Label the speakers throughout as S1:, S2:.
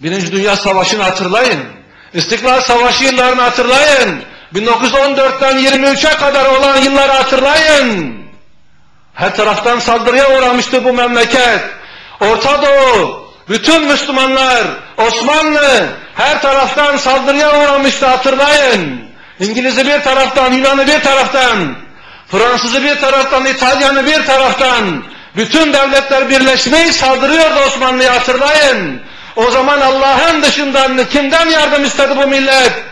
S1: Birinci Dünya Savaşı'nı hatırlayın. İstiklal Savaşı yıllarını hatırlayın. 1914'ten 23'e kadar olan yılları hatırlayın. Her taraftan saldırıya uğramıştı bu memleket. Orta Doğu, bütün Müslümanlar, Osmanlı her taraftan saldırıya uğramıştı hatırlayın. İngiliz'i bir taraftan, Yunan'ı bir taraftan, Fransız'ı bir taraftan, İtalyan'ı bir taraftan, bütün devletler birleşmeyi saldırıyordu Osmanlı'ya hatırlayın. O zaman Allah'ın dışından kimden yardım istedi bu millet?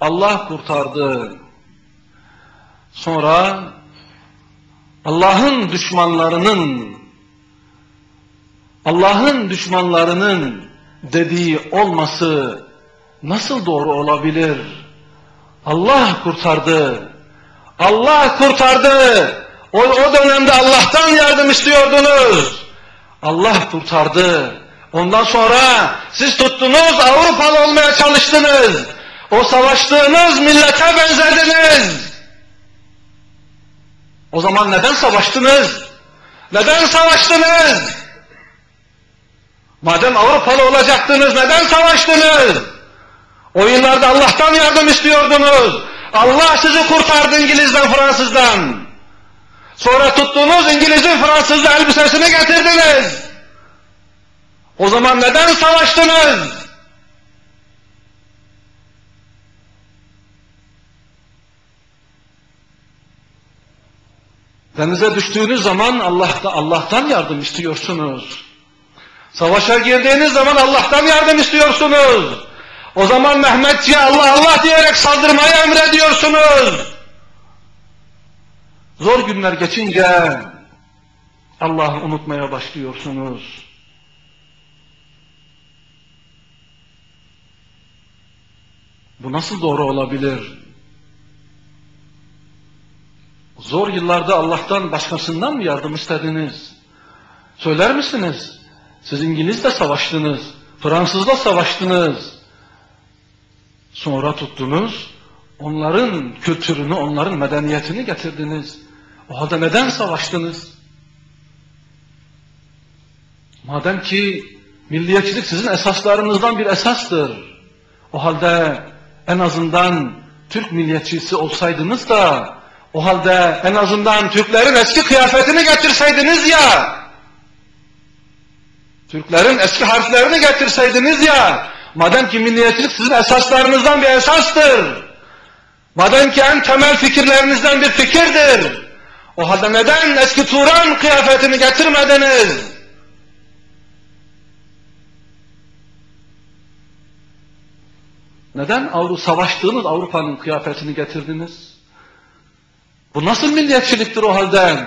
S1: Allah kurtardı. Sonra Allah'ın düşmanlarının Allah'ın düşmanlarının dediği olması nasıl doğru olabilir? Allah kurtardı. Allah kurtardı. O, o dönemde Allah'tan yardım istiyordunuz. Allah kurtardı. Ondan sonra siz tuttunuz Avrupalı olmaya çalıştınız. O savaştığınız millete benzediniz. O zaman neden savaştınız? Neden savaştınız? Madem Avrupalı olacaktınız neden savaştınız? O yıllarda Allah'tan yardım istiyordunuz. Allah sizi kurtardı İngiliz'den, Fransız'dan. Sonra tuttunuz İngiliz'in Fransız'da elbisesini getirdiniz. O zaman neden savaştınız? Denize düştüğünüz zaman Allah'ta, Allah'tan yardım istiyorsunuz. Savaşa girdiğiniz zaman Allah'tan yardım istiyorsunuz. O zaman Mehmetçi'ye Allah Allah diyerek saldırmayı emrediyorsunuz. Zor günler geçince Allah'ı unutmaya başlıyorsunuz. Bu nasıl doğru olabilir? Zor yıllarda Allah'tan başkasından mı yardım istediniz? Söyler misiniz? Siz İngiliz'le savaştınız, Fransız'la savaştınız. Sonra tuttunuz, onların kültürünü, onların medeniyetini getirdiniz. O halde neden savaştınız? Madem ki milliyetçilik sizin esaslarınızdan bir esastır. O halde en azından Türk milliyetçisi olsaydınız da o halde en azından Türklerin eski kıyafetini getirseydiniz ya Türklerin eski harflerini getirseydiniz ya madem ki milliyetçilik sizin esaslarınızdan bir esastır madem ki en temel fikirlerinizden bir fikirdir o halde neden eski Turan kıyafetini getirmediniz? Neden Avrupa savaştığınız Avrupa'nın kıyafetini getirdiniz? Bu nasıl milliyetçiliktir o halde?